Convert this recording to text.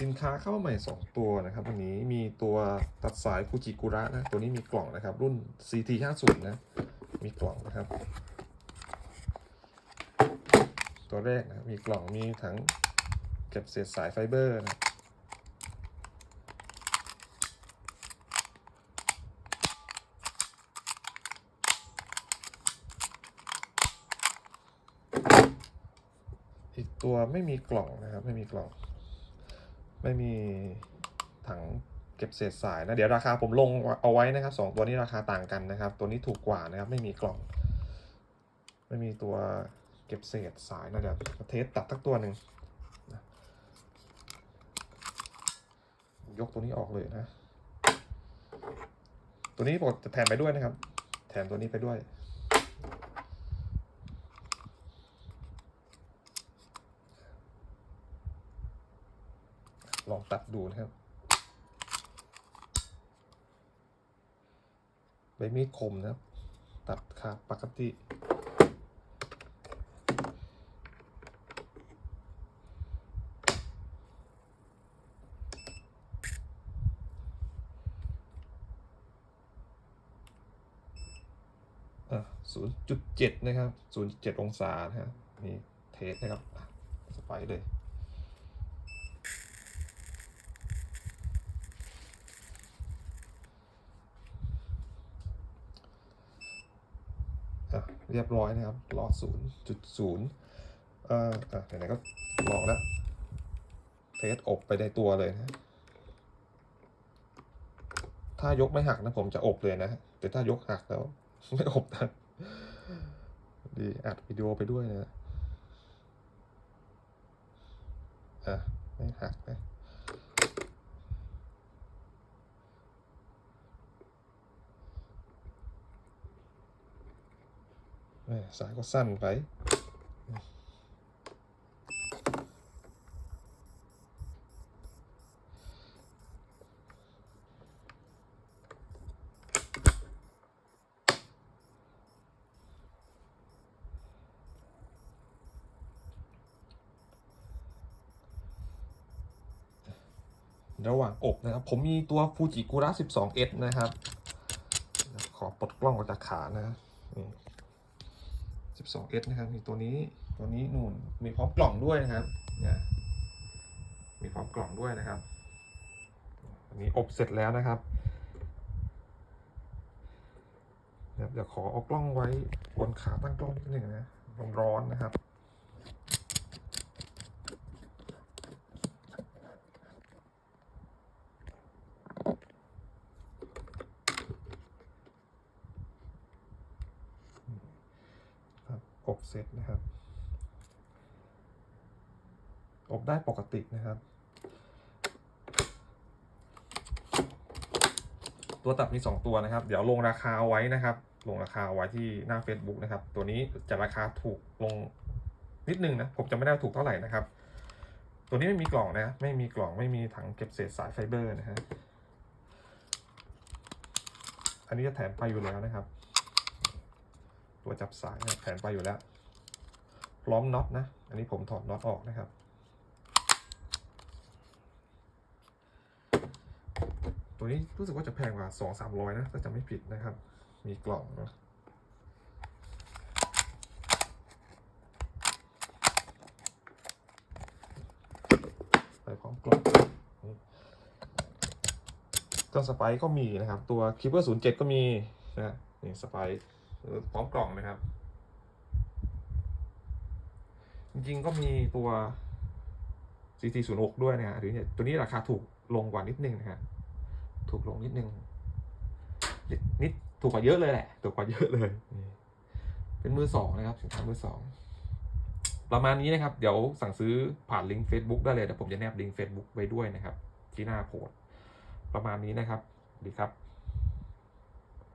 สินค้าเข้ามาใหม่ 2 ตัวนะครับวันนี้มีตัวตัดสายฟูจิกุระนะ ตัวนี้มีกล่องนะครับ รุ่น CT 5 0นะ มีกล่องนะครับ ตัวแรกนะ มีกล่องมีถังเก็บเศษสายไฟเบอร์นะอีกตัวไม่มีกล่องนะครับ ไม่มีกล่อง ไม่มีถังเก็บเศษสายนะ เดี๋ยวราคาผมลงเอาไว้นะครับสองตัวนี้ราคาต่างกันนะครับ ตัวนี้ถูกกว่านะครับ ไม่มีกล่อง ไม่มีตัวเก็บเศษสายนะเดี๋ยวเทสตัดทักตัวหนึ่งยกตัวนี้ออกเลยนะ ตัวนี้ผมจะแถมไปด้วยนะครับ แถมตัวนี้ไปด้วย ลองตัดดูนะครับ ใบมีดคมนะครับ ตัดขาดปกติอะศูนย์จุดเจ็ดนะครับ ศูนย์เจ็ดองศานะครับนี่เทสนะครับ สไปเลย อะ เรียบร้อยนะครับลอศูนย์จุดศูนย์เอ่อไหนๆก็ลองแล้วเทสอบไปในตัวเลยนะถ้ายกไม่หักนะผมจะอบเลยนะ แต่ถ้ายกหักแล้ว ไม่อบนะดีอัดวิดีโอไปด้วยนะอะไม่หักนะ สายก็สั้นไป ระหว่างอบนะครับ ผมมีตัวฟูจิกุระ 12S นะครับ ขอปลดกล้องออกจากขานะ 12S นะครับมีตัวนี้ตัวนี้นู่นมีพร้อมกล่องด้วยนะครับเนี่ยมีพร้อมกล่องด้วยนะครับอันนี้อบเสร็จแล้วนะครับนะครับเดี๋ยวขอเอากล้องไว้บนขาตั้งกล้องนิดหนึ่งนะร้อนๆนะครับ อบเสร็จนะครับ อบได้ปกตินะครับ ตัวตัดมี 2 ตัวนะครับ เดี๋ยวลงราคาเอาไว้นะครับ ลงราคาเอาไว้ที่หน้า Facebook นะครับ ตัวนี้จะราคาถูกลงนิดนึงนะ ผมจะไม่ได้ถูกเท่าไหร่นะครับ ตัวนี้ไม่มีกล่องนะ ไม่มีกล่อง ไม่มีถังเก็บเศษสายไฟเบอร์นะฮะ อันนี้จะแถมไปอยู่แล้วนะครับ ตัวจับสายเนี่ยแถมไปอยู่แล้วพร้อมน็อตนะ อันนี้ผมถอดน็อตออกนะครับ ตัวนี้รู้สึกว่าจะแพงกว่าสองสามร้อยนะถ้าจำไม่ผิดนะครับ มีกล่องนะไปพร้อมกล่องตัวสไปร์ก็มีนะครับ ตัวคิปเปอร์ศูนย์เจ็ดก็มีนะนี่สไป พร้อมกล่องนะครับ จริงๆก็มีตัว CT 0 6 ด้วยนะฮะตัวนี้ตัวนี้ราคาถูกลงกว่านิดนึงนะฮะถูกลงนิดนึงนิดนิดถูกกว่าเยอะเลยแหละ ถูกกว่าเยอะเลย เป็นมือสองนะครับสินค้ามือสองประมาณนี้นะครับ เดี๋ยวสั่งซื้อผ่านลิงก์ Facebook ได้เลยเดี๋ยวผมจะแนบลิงก์ Facebook ไว้ด้วยนะครับ ที่หน้าโพสประมาณนี้นะครับ ดีครับ